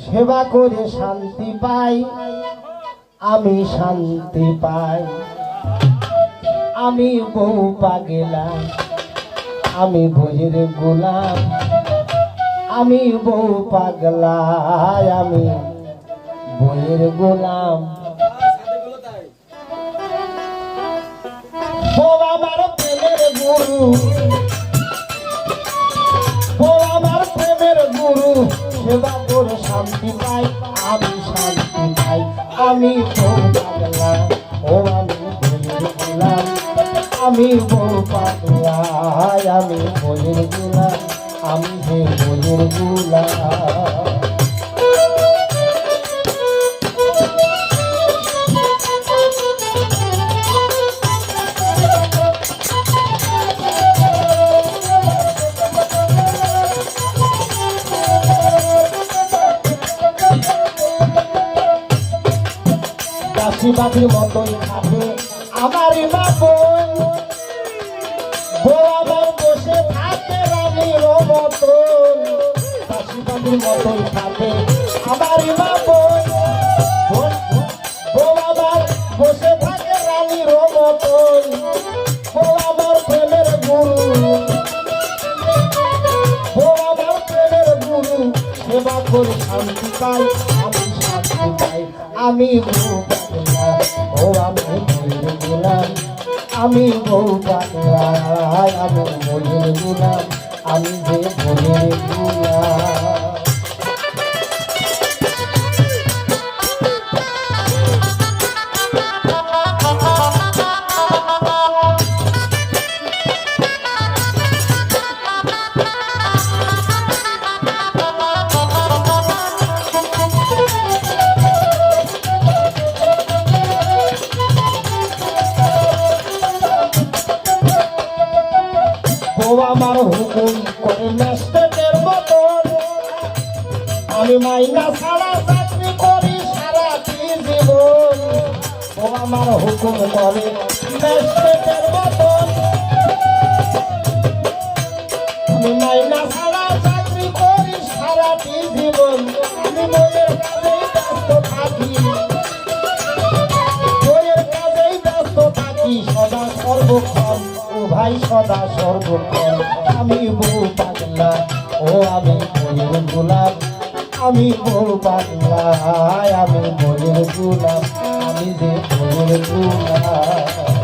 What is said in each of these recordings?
সেবা করে শান্তি পাই, আমি শান্তি পাই। আমি বউ পাগেলা, আমি ভোজের গোলাম, আমি বউ পাগলা, আমি বইয়ের গোলাম। আমার প্রেমের গুরু। সেবা করে শান্তি পাই, আমি শান্তি পাই। আমি বউ পাগলা, ও আমি বইয়ের গেলাম আমি বউ পাগলা আমি বইয়ের গেলাম আমি হে বইয়ের গোলাম চাষি বাতির মতন খাবে। আমারই মা বোন বউ বসে থাকে রানীর মতন। চাষি বাতির মতন খাবে। আমারই মা বোন বোন, বউ আমার বসে থাকে রানীর মতন। আমার প্রেমের গুরু। আমার পাই আমি ও আমি বইয়ের গোলাম আমি বউ পাগলা আমি বইয়ের গুলাম আমি যে বইয়ের গোলাম আমি মাইনা ছাড়া চাকরি করি, সারা জীবন। বউ আমার হুকুম করে ম্যাস্টেটের মতন। আমি মাইনা ছাড়া চাকরি করি, সারা ও ভাই, সদা সর্বক্ষণ। আমি বউ পাগলা, ও আমি আমি বউ পাগলা আমি বইয়ের গোলাম আমি যে গোলাম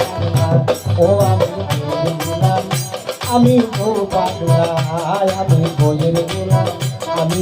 ও আমি গোলাম আমি বউ পাগলা আমি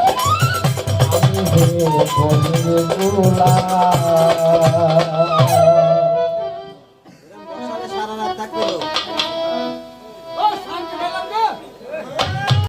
বইয়েরগুলা